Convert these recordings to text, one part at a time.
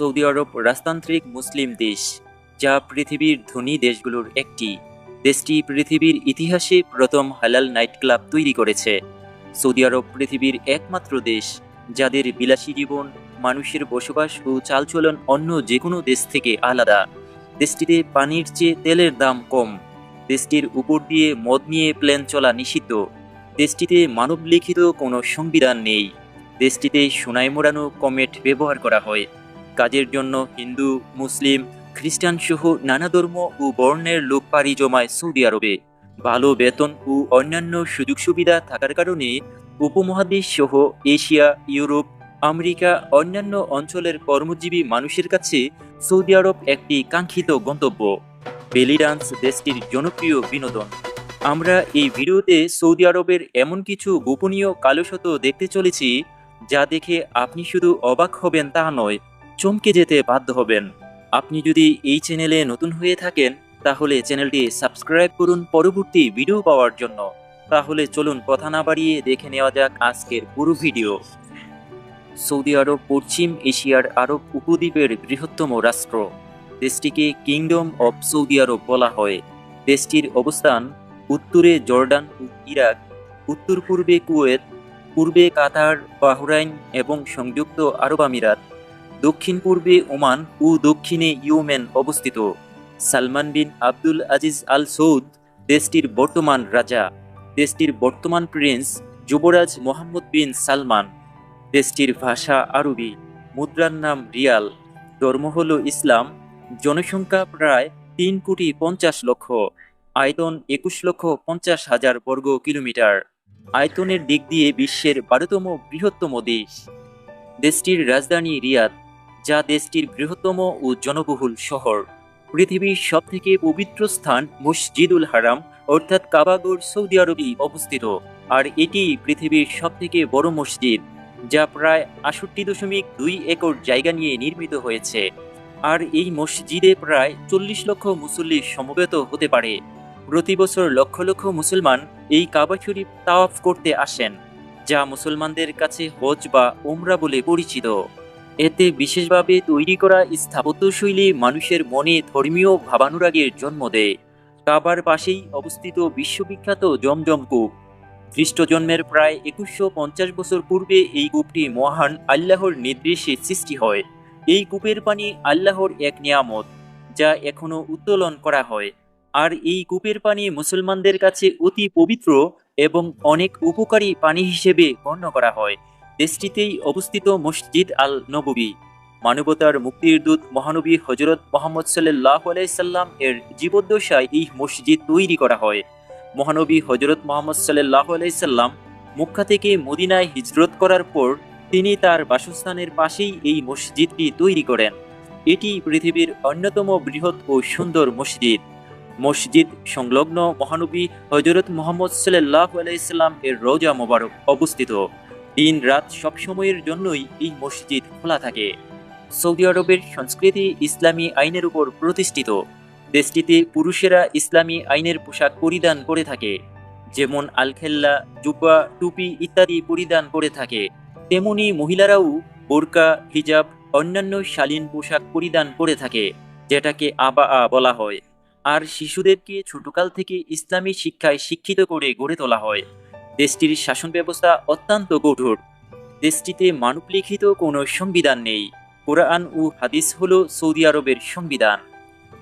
Saudi আরব রাজতান্ত্রিক মুসলিম দেশ, যা পৃথিবীর ধনী দেশগুলোর একটি। দেশটি পৃথিবীর ইতিহাসে প্রথম হালাল নাইট ক্লাব তৈরি করেছে। সৌদি আরব পৃথিবীর একমাত্র দেশ, যাদের বিলাসী জীবন, মানুষের বসবাস ও চালচলন অন্য যে কোনো দেশ থেকে আলাদা। দেশটিতে পানির চেয়ে তেলের দাম কম। দেশটির উপর দিয়ে মদ নিয়ে প্লেন চলা নিষিদ্ধ। দেশটিতে মানবলিখিত কোনো সংবিধান নেই। দেশটিতে সোনায় মোড়ানো কমেট ব্যবহার করা হয়। কাজের জন্য হিন্দু, মুসলিম, খ্রিস্টান সহ নানা ধর্ম ও বর্ণের লোক পাড়ি জমায় সৌদি আরবে। ভালো বেতন ও অন্যান্য সুযোগ সুবিধা থাকার কারণে উপমহাদেশ সহ এশিয়া, ইউরোপ, আমেরিকা, অন্যান্য অঞ্চলের কর্মজীবী মানুষের কাছে সৌদি আরব একটি কাঙ্ক্ষিত গন্তব্য। বেলি ডান্স দেশটির জনপ্রিয় বিনোদন। আমরা এই ভিডিওতে সৌদি আরবের এমন কিছু গোপনীয় কালোশত দেখতে চলেছি, যা দেখে আপনি শুধু অবাক হবেন তা নয় চমকে যেতে বাধ্য হবেন। আপনি যদি এই চ্যানেলে নতুন হয়ে থাকেন, তাহলে চ্যানেলটি সাবস্ক্রাইব করুন পরবর্তী ভিডিও পাওয়ার জন্য। তাহলে চলুন কথা না বাড়িয়ে দেখে নেওয়া যাক আজকের পুরো ভিডিও। সৌদি আরব, পশ্চিম এশিয়ার আরব উপদ্বীপের বৃহত্তম রাষ্ট্র। দেশটিকে কিংডম অব সৌদি আরব বলা হয়। দেশটির অবস্থান উত্তরে জর্ডান ও ইরাক উত্তর পূর্বে কুয়েত, পূর্বে কাতার, বাহরাইন এবং সংযুক্ত আরব আমিরাত। দক্ষিণ পূর্বে ওমান ও দক্ষিণে ইউমেন অবস্থিত। সালমান বিন আব্দুল আজিজ আল সৌদ দেশটির বর্তমান রাজা। দেশটির বর্তমান প্রিন্স যুবরাজ মোহাম্মদ বিন সালমান। দেশটির ভাষা আরবি, মুদ্রার নাম রিয়াল। ধর্ম হল ইসলাম, জনসংখ্যা প্রায় তিন কোটি পঞ্চাশ লক্ষ, আয়তন একুশ লক্ষ পঞ্চাশ হাজার বর্গ কিলোমিটার। আয়তনের দিক দিয়ে বিশ্বের বারোতম বৃহত্তম দেশ। দেশটির রাজধানী রিয়াদ। যা দেশটির বৃহত্তম ও জনবহুল শহর। পৃথিবীর সবথেকে পবিত্র স্থান মসজিদুল হারাম, অর্থাৎ কাবাগড় সৌদি আরবে অবস্থিত। আর এটি পৃথিবীর সবথেকে বড় মসজিদ, যা প্রায় আষট্টি দশমিক দুই একর জায়গা নিয়ে নির্মিত হয়েছে। আর এই মসজিদে প্রায় চল্লিশ লক্ষ মুসল্লি সমবেত হতে পারে। প্রতি বছর লক্ষ লক্ষ মুসলমান এই কাবা শরীফ তাওয়াফ করতে আসেন, যা মুসলমানদের কাছে হজ বা ওমরা বলে পরিচিত। এতে বিশেষভাবে তৈরি করা স্থাপত্যশৈলী মানুষের মনে ধর্মীয় ভাবানুরাগের জন্ম দেয়। কাবার পাশেই অবস্থিত বিশ্ববিখ্যাত জমজম কূপ। খ্রিস্ট জন্মের প্রায় একুশশো পঞ্চাশ বছর পূর্বে এই কূপটি মহান আল্লাহর নির্দেশে সৃষ্টি হয়। এই কূপের পানি আল্লাহর এক নিয়ামত, যা এখনও উত্তোলন করা হয়। আর এই কূপের পানি মুসলমানদের কাছে অতি পবিত্র এবং অনেক উপকারী পানি হিসেবে গণ্য করা হয়। দেশটিতেই অবস্থিত মসজিদ আল নববী মানবতার মুক্তির দূত মহানবী হজরত মোহাম্মদ সাল্লাহ আলাইসাল্লাম এর জীবদ্দশায় এই মসজিদ তৈরি করা হয়। মহানবী হজরত মোহাম্মদ সাল্লাহ আলাইসাল্লাম মুক্কা থেকে মদিনায় হিজরত করার পর তিনি তার বাসস্থানের পাশেই এই মসজিদটি তৈরি করেন। এটি পৃথিবীর অন্যতম বৃহৎ ও সুন্দর মসজিদ। মসজিদ সংলগ্ন মহানবী হজরত মোহাম্মদ সাল্লাহ আলাইসাল্লাম এর রোজা মোবারক অবস্থিত। দিন রাত সবসময়ের জন্যই এই মসজিদ খোলা থাকে। সৌদি আরবের সংস্কৃতি ইসলামী আইনের উপর প্রতিষ্ঠিত। দেশটিতে পুরুষেরা ইসলামী আইনের পোশাক পরিধান করে থাকে। যেমন আলখেল্লা, জুব্বা, টুপি ইত্যাদি পরিধান করে থাকে। তেমনি মহিলারাও বোরকা, হিজাব, অন্যান্য শালীন পোশাক পরিধান করে থাকে, যেটাকে আবা আ বলা হয়। আর শিশুদেরকে ছোটকাল থেকে ইসলামী শিক্ষায় শিক্ষিত করে গড়ে তোলা হয়। দেশটির শাসন ব্যবস্থা অত্যন্ত কঠোর। দেশটিতে মানবলিখিত কোনো সংবিধান নেই। কোরআন ও হাদিস হল সৌদি আরবের সংবিধান।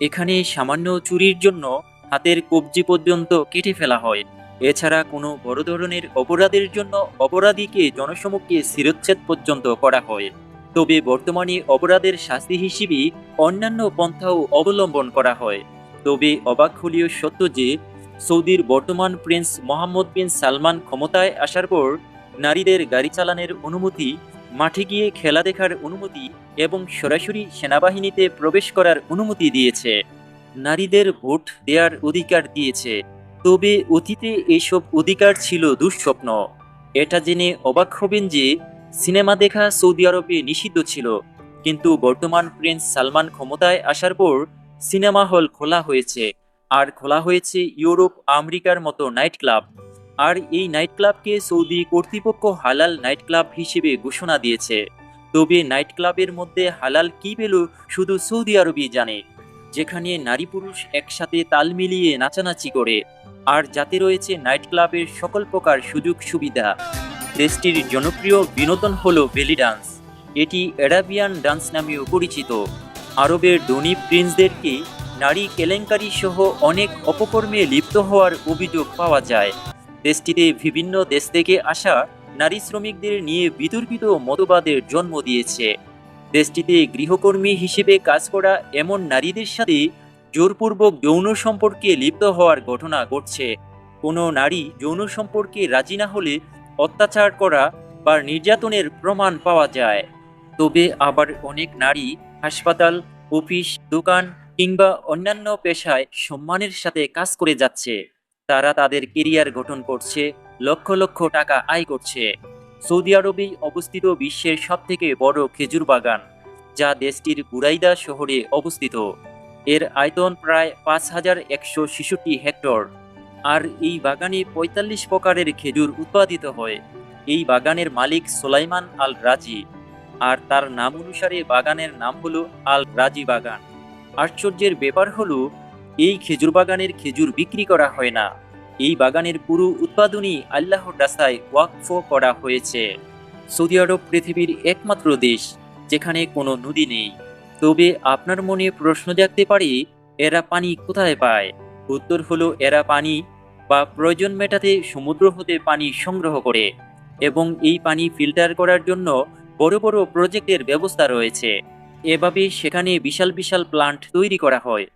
এখানে সামান্য চুরির জন্য হাতের কবজি পর্যন্ত কেটে ফেলা হয়। এছাড়া কোনো বড় ধরনের অপরাধের জন্য অপরাধীকে জনসমক্ষে শিরোচ্ছেদ পর্যন্ত করা হয়। তবে বর্তমানে অপরাধের শাস্তি হিসেবে অন্যান্য পন্থাও অবলম্বন করা হয়। তবে অবাক হলেও সত্য যে সৌদির বর্তমান প্রিন্স মোহাম্মদ বিন সালমান ক্ষমতায় আসার পর নারীদের গাড়ি চালানোর অনুমতি, মাঠে গিয়ে খেলা দেখার অনুমতি এবং সরাসরি সেনাবাহিনীতে প্রবেশ করার অনুমতি দিয়েছে। নারীদের ভোট দেওয়ার অধিকার দিয়েছে। তবে অতীতে এসব অধিকার ছিল দুঃস্বপ্ন। এটা জেনে অবাক হবেন যে সিনেমা দেখা সৌদি আরবে নিষিদ্ধ ছিল। কিন্তু বর্তমান প্রিন্স সালমান ক্ষমতায় আসার পর সিনেমা হল খোলা হয়েছে। আর খোলা হয়েছে ইউরোপ আমেরিকার মতো নাইট ক্লাব আর এই নাইট ক্লাবকে সৌদি কর্তৃপক্ষ হালাল নাইট ক্লাব হিসেবে ঘোষণা দিয়েছে। তবে নাইট ক্লাবের মধ্যে হালাল কি পেল শুধু সৌদি আরবই জানে। যেখানে নারী পুরুষ একসাথে তাল মিলিয়ে নাচানাচি করে। আর যাতে রয়েছে নাইট ক্লাবের সকল প্রকার সুযোগ সুবিধা। দেশটির জনপ্রিয় বিনোদন হল বেলি ডান্স। এটি অ্যারাবিয়ান ডান্স নামেও পরিচিত। আরবের ধনী প্রিন্সদেরকে নারী কেলেঙ্কারি সহ অনেক অপকর্মে লিপ্ত হওয়ার অভিযোগ পাওয়া যায়। দেশটিতে বিভিন্ন দেশ থেকে আসা নারী শ্রমিকদের নিয়ে বিতর্কিত মতবাদের জন্ম দিয়েছে। দেশটিতে গৃহকর্মী হিসেবে কাজ করা এমন নারীদের সাথে জোরপূর্বক যৌন সম্পর্কে লিপ্ত হওয়ার ঘটনা ঘটছে। কোনো নারী যৌন সম্পর্কে রাজি না হলে অত্যাচার করা বা নির্যাতনের প্রমাণ পাওয়া যায়। তবে আবার অনেক নারী হাসপাতাল, অফিস, দোকান কিংবা অন্যান্য পেশায় সম্মানের সাথে কাজ করে যাচ্ছে। তারা তাদের কেরিয়ার গঠন করছে, লক্ষ লক্ষ টাকা আয় করছে। সৌদি আরবেই অবস্থিত বিশ্বের সবথেকে বড় খেজুর বাগান, যা দেশটির বুরাইদা শহরে অবস্থিত। এর আয়তন প্রায় পাঁচ হাজার একশো ছেষট্টি হেক্টর। আর এই বাগানে পঁয়তাল্লিশ প্রকারের খেজুর উৎপাদিত হয়। এই বাগানের মালিক সোলাইমান আল রাজি আর তার নাম অনুসারে বাগানের নাম হলো আল রাজি বাগান। আশ্চর্যের ব্যাপার হলো, এই খেজুর বাগানের খেজুর বিক্রি করা হয় না। এই বাগানের পুরো উৎপাদনই আল্লাহর রাস্তায় ওয়াকফ করা হয়েছে। সৌদি আরব পৃথিবীর একমাত্র দেশ, যেখানে কোনো নদী নেই। তবে আপনার মনে প্রশ্ন জাগতে পারে, এরা পানি কোথায় পায়? উত্তর হলো, এরা পানি বা প্রয়োজন মেটাতে সমুদ্র হতে পানি সংগ্রহ করে এবং এই পানি ফিল্টার করার জন্য বড় বড় প্রজেক্টের ব্যবস্থা রয়েছে। এভাবে সেখানে বিশাল বিশাল প্লান্ট তৈরি করা হয়,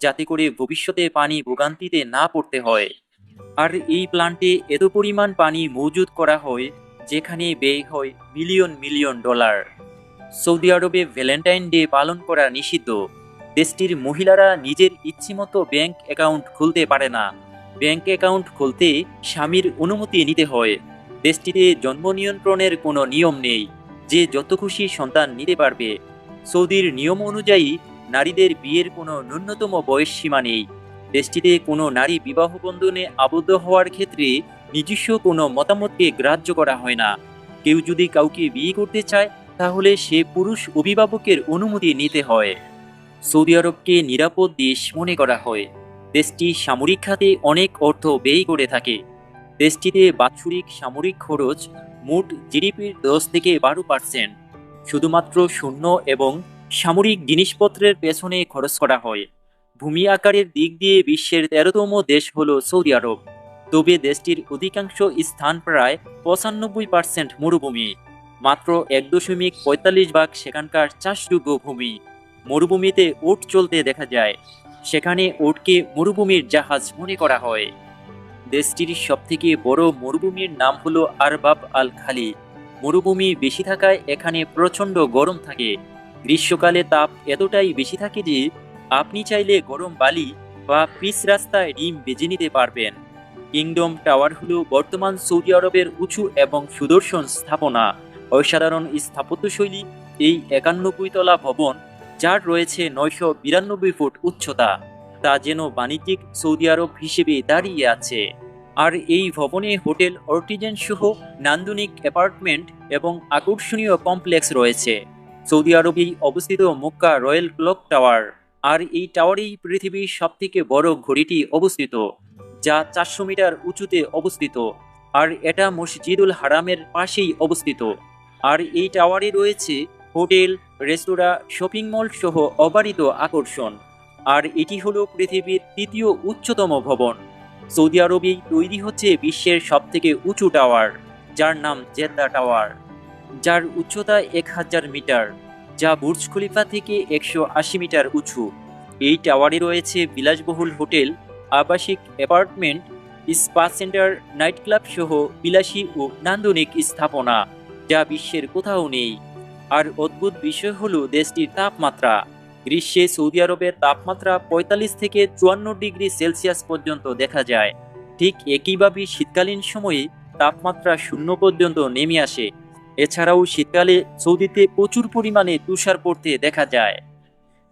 যাতে করে ভবিষ্যতে পানি ভোগান্তিতে না পড়তে হয়। আর এই প্লান্টে এত পরিমাণ পানি মজুদ করা হয়, যেখানে ব্যয় হয় মিলিয়ন মিলিয়ন ডলার সৌদি আরবে ভ্যালেন্টাইন ডে পালন করা নিষিদ্ধ। দেশটির মহিলারা নিজের ইচ্ছেমতো ব্যাংক অ্যাকাউন্ট খুলতে পারে না। ব্যাংক অ্যাকাউন্ট খুলতে স্বামীর অনুমতি নিতে হয়। দেশটিতে জন্ম নিয়ন্ত্রণের কোনো নিয়ম নেই। যে যত খুশি সন্তান নিতে পারবে। সৌদির নিয়ম অনুযায়ী নারীদের বিয়ের কোনো ন্যূনতম বয়স সীমা নেই। দেশটিতে কোনো নারী বিবাহ বন্ধনে আবদ্ধ হওয়ার ক্ষেত্রে নিজস্ব কোনো মতামতকে গ্রাহ্য করা হয় না। কেউ যদি কাউকে বিয়ে করতে চায়, তাহলে সে পুরুষ অভিভাবকের অনুমতি নিতে হয়। সৌদি আরবকে নিরাপদ দেশ মনে করা হয়। দেশটি সামরিক খাতে অনেক অর্থ ব্যয় করে থাকে। দেশটিতে বাৎসরিক সামরিক খরচ মোট জিডিপির দশ থেকে বারো পার্সেন্ট। শুধুমাত্র শূন্য এবং সামরিক জিনিসপত্রের পেছনে খরচ করা হয়। ভূমি আকারের দিক দিয়ে বিশ্বের তেরোতম দেশ হল সৌদি আরব। তবে দেশটির অধিকাংশ স্থান প্রায় পঁচানব্বই পার্সেন্ট মরুভূমি। মাত্র এক দশমিক পঁয়তাল্লিশ ভাগ সেখানকার চাষযোগ্য ভূমি। মরুভূমিতে ওট চলতে দেখা যায়। সেখানে ওটকে মরুভূমির জাহাজ মনে করা হয়। দেশটির সবথেকে বড় মরুভূমির নাম হলো আরবাব আল খালি মরুভূমি বেশি থাকায় এখানে প্রচণ্ড গরম থাকে। গ্রীষ্মকালে তাপ এতটাই বেশি থাকে যে, আপনি চাইলে গরম বালি বা পিচ রাস্তায় ডিম বেজে নিতে পারবেন। কিংডম টাওয়ার হলো বর্তমান সৌদি আরবের উঁচু এবং সুদর্শন স্থাপনা। অসাধারণ স্থাপত্যশৈলী, এই একানব্বই তলা ভবন, যার রয়েছে নয়শো বিরানব্বই ফুট উচ্চতা, তা যেন বাণিজ্যিক সৌদি আরব হিসেবে দাঁড়িয়ে আছে। আর এই ভবনে হোটেল অর্টিজেন সহ নান্দনিক অ্যাপার্টমেন্ট এবং আকর্ষণীয় কমপ্লেক্স রয়েছে। সৌদি আরবেই অবস্থিত মক্কা রয়্যাল ক্লক টাওয়ার। আর এই টাওয়ারেই পৃথিবীর সবথেকে বড় ঘড়িটি অবস্থিত, যা চারশো মিটার উঁচুতে অবস্থিত। আর এটা মসজিদুল হারামের পাশেই অবস্থিত। আর এই টাওয়ারে রয়েছে হোটেল, রেস্তোরাঁ, শপিং মল সহ অবারিত আকর্ষণ। আর এটি হলো পৃথিবীর তৃতীয় উচ্চতম ভবন। সৌদি আরবেই তৈরি হচ্ছে বিশ্বের সবথেকে উঁচু টাওয়ার, যার নাম জেদ্দা টাওয়ার, যার উচ্চতা এক হাজার মিটার, যা বুর্জ খলিফা থেকে একশো আশি মিটার উঁচু। এই টাওয়ারে রয়েছে বিলাসবহুল হোটেল, আবাসিক apartment, spa centre night club সহ বিলাসী ও নান্দনিক স্থাপনা, যা বিশ্বের কোথাও নেই। আর অদ্ভুত বিষয় হলো দেশটির তাপমাত্রা। গ্রীষ্মে সৌদি আরবের তাপমাত্রা পঁয়তাল্লিশ থেকে চুয়ান্ন ডিগ্রি সেলসিয়াস পর্যন্ত দেখা যায়। ঠিক একইভাবে শীতকালীন সময়ে তাপমাত্রা শূন্য পর্যন্ত নেমে আসে। এছাড়াও শীতকালে সৌদিতে প্রচুর পরিমাণে তুষার পড়তে দেখা যায়।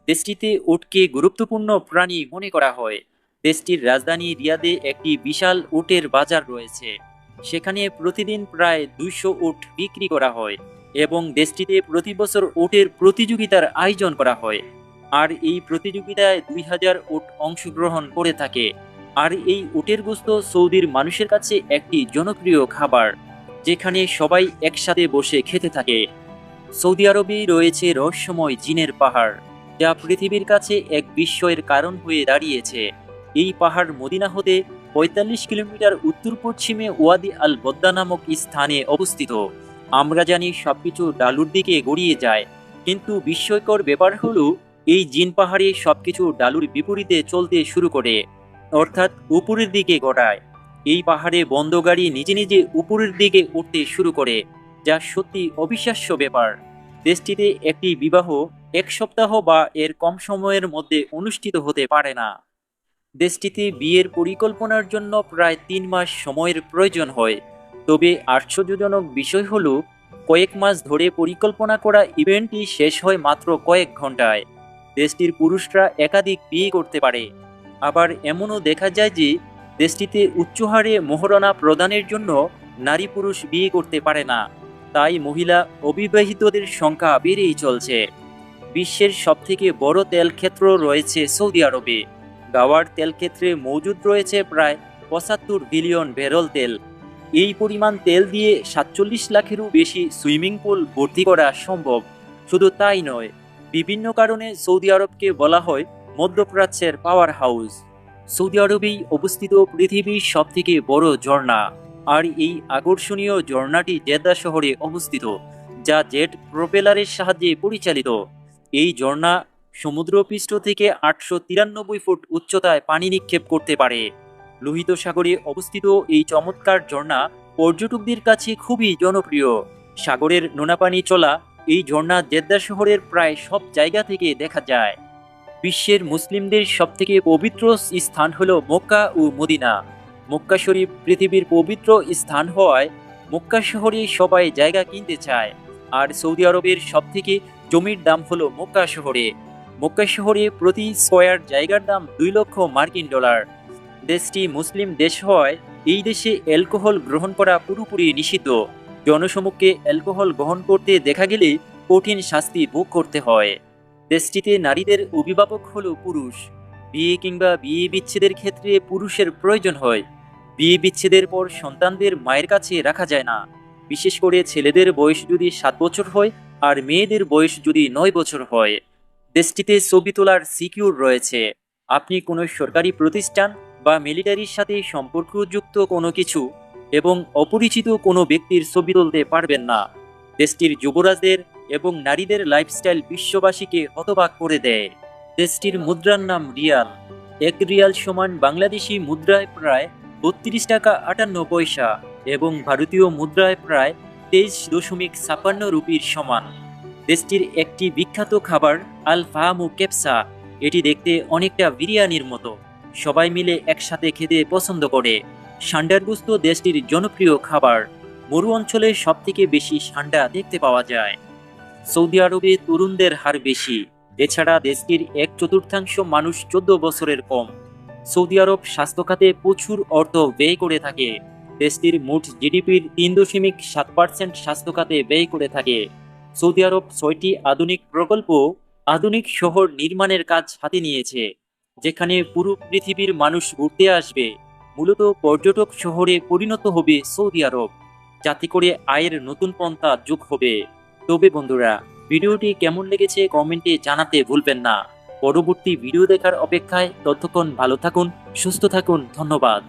দেশটিতে ওটকে গুরুত্বপূর্ণ প্রাণী মনে করা হয়। দেশটির রাজধানী রিয়াদে একটি বিশাল উটের বাজার রয়েছে। সেখানে প্রতিদিন প্রায় দুইশো উট বিক্রি করা হয় এবং দেশটিতে প্রতি বছর ওটের প্রতিযোগিতার আয়োজন করা হয়। আর এই প্রতিযোগিতায় দুই হাজার ওট অংশগ্রহণ করে থাকে। আর এই উটের গোস্ত সৌদির মানুষের কাছে একটি জনপ্রিয় খাবার, যেখানে সবাই একসাথে বসে খেতে থাকে। সৌদি আরবেই রয়েছে রহস্যময় জিনের পাহাড়, যা পৃথিবীর কাছে এক বিস্ময়ের কারণ হয়ে দাঁড়িয়েছে। এই পাহাড় মদিনা হতে পঁয়তাল্লিশ কিলোমিটার উত্তর পশ্চিমে ওয়াদি আল বদ্দা নামক স্থানে অবস্থিত। আমরা জানি সবকিছু ডালুর দিকে গড়িয়ে যায়, কিন্তু বিস্ময়কর ব্যাপার হলো এই জিন পাহাড়ে সবকিছু ডালুর বিপরীতে চলতে শুরু করে, অর্থাৎ উপরের দিকে গড়ায় এই পাহাড়ে বন্ধ গাড়ি নিজে নিজে উপরের দিকে উঠতে শুরু করে, যা সত্যি অবিশ্বাস্য ব্যাপার। দেশটিতে একটি বিবাহ এক সপ্তাহ বা এর কম সময়ের মধ্যে অনুষ্ঠিত হতে পারে না। দেশটিতে বিয়ের পরিকল্পনার জন্য প্রায় তিন মাস সময়ের প্রয়োজন হয়। তবে আশ্চর্যজনক বিষয় হলো, কয়েক মাস ধরে পরিকল্পনা করা ইভেন্টটি শেষ হয় মাত্র কয়েক ঘন্টায় দেশটির পুরুষরা একাধিক বিয়ে করতে পারে। আবার এমনও দেখা যায় যে, দেশটিতে উচ্চহারে মোহরণা প্রদানের জন্য নারী পুরুষ বিয়ে করতে পারে না। তাই মহিলা অবিবাহিতদের সংখ্যা বেড়েই চলছে। বিশ্বের সবথেকে বড় তেল ক্ষেত্র রয়েছে সৌদি আরবে। গাওয়ার তেল ক্ষেত্রে মজুদ রয়েছে প্রায় পঁচাত্তর বিলিয়ন ব্যারল তেল। এই পরিমাণ তেল দিয়ে সাতচল্লিশ লাখেরও বেশি সুইমিং পুল ভর্তি করা সম্ভব। শুধু তাই নয় বিভিন্ন কারণে সৌদি আরবকে বলা হয় মধ্যপ্রাচ্যের পাওয়ার হাউস। সৌদি আরবেই অবস্থিত পৃথিবীর সবথেকে বড় ঝর্ণা, আর এই আকর্ষণীয় ঝর্ণাটি জেদ্দা শহরে অবস্থিত, যা জেট প্রোপেলারের সাহায্যে পরিচালিত। এই ঝর্ণা সমুদ্রপৃষ্ঠ থেকে আটশো তিরানব্বই ফুট উচ্চতায় পানি নিক্ষেপ করতে পারে। লোহিত সাগরে অবস্থিত এই চমৎকার ঝর্ণা পর্যটকদের কাছে খুবই জনপ্রিয়। সাগরের নোনা পানি চলা এই ঝর্ণা জেদ্দা শহরের প্রায় সব জায়গা থেকে দেখা যায়। বিশ্বের মুসলিমদের সবথেকে পবিত্র স্থান হল মক্কা ও মদিনা। মক্কা শরীফ পৃথিবীর পবিত্র স্থান হওয়ায় মক্কা শহরে সবাই জায়গা কিনতে চায়। আর সৌদি আরবের সবথেকে জমির দাম হলো মক্কা শহরে। মক্কা শহরে প্রতি স্কোয়ার জায়গার দাম দুই লক্ষ মার্কিন ডলার। দেশটি মুসলিম দেশ হয় এই দেশে অ্যালকোহল গ্রহণ করা পুরোপুরি নিষিদ্ধ। জনসমুখে অ্যালকোহল গ্রহণ করতে দেখা গেলে কঠিন শাস্তি ভোগ করতে হয়। দেশটিতে নারীদের অভিভাবক হলো পুরুষ। বিয়ে কিংবা বিয়ে বিচ্ছেদের ক্ষেত্রে পুরুষের প্রয়োজন হয়। বিয়ে বিচ্ছেদের পর সন্তানদের মায়ের কাছে রাখা যায় না। বিশেষ করে ছেলেদের বয়স যদি সাত বছর হয় আর মেয়েদের বয়স যদি নয় বছর হয়। দেশটিতে ছবি তোলার সিকিউর রয়েছে। আপনি কোনো সরকারি প্রতিষ্ঠান বা মিলিটারির সাথে সম্পর্কযুক্ত কোনো কিছু এবং অপরিচিত কোনো ব্যক্তির ছবি তুলতে পারবেন না। দেশটির যুবরাজদের এবং নারীদের লাইফস্টাইল বিশ্ববাসীকে হতবাক করে দেয়। দেশটির মুদ্রার নাম রিয়াল। এক রিয়াল সমান বাংলাদেশি মুদ্রায় প্রায় বত্রিশ টাকা আটান্ন পয়সা এবং ভারতীয় মুদ্রায় প্রায় তেইশ দশমিক ছাপান্ন রুপির সমান। দেশটির একটি বিখ্যাত খাবার আল ফাহামু কেপসা। এটি দেখতে অনেকটা বিরিয়ানির মতো। সবাই মিলে একসাথে খেতে পছন্দ করে। সান্ডারগুস্ত দেশটির জনপ্রিয় খাবার। মরু অঞ্চলে সবথেকে বেশি সান্ডা দেখতে পাওয়া যায়। সৌদি আরবে তরুণদের হার বেশি। এছাড়া দেশটির এক চতুর্থাংশ মানুষ চোদ্দ বছরের কম। সৌদি আরব স্বাস্থ্য খাতে প্রচুর অর্থ ব্যয় করে থাকে। দেশটির মোট জিডিপির তিন দশমিক সাত পার্সেন্ট স্বাস্থ্য খাতে ব্যয় করে থাকে। সৌদি আরব ছয়টি আধুনিক প্রকল্প আধুনিক শহর নির্মাণের কাজ হাতে নিয়েছে, যেখানে পুরো পৃথিবীর মানুষ ঘুরতে আসবে। মূলত পর্যটক শহরে পরিণত হবে সৌদি আরব। যাতে করে আয়ের নতুন পন্থা যোগ হবে। তবে বন্ধুরা, ভিডিওটি কেমন লেগেছে কমেন্টে জানাতে ভুলবেন না। পরবর্তী ভিডিও দেখার অপেক্ষায় ততক্ষণ ভালো থাকুন, সুস্থ থাকুন, ধন্যবাদ।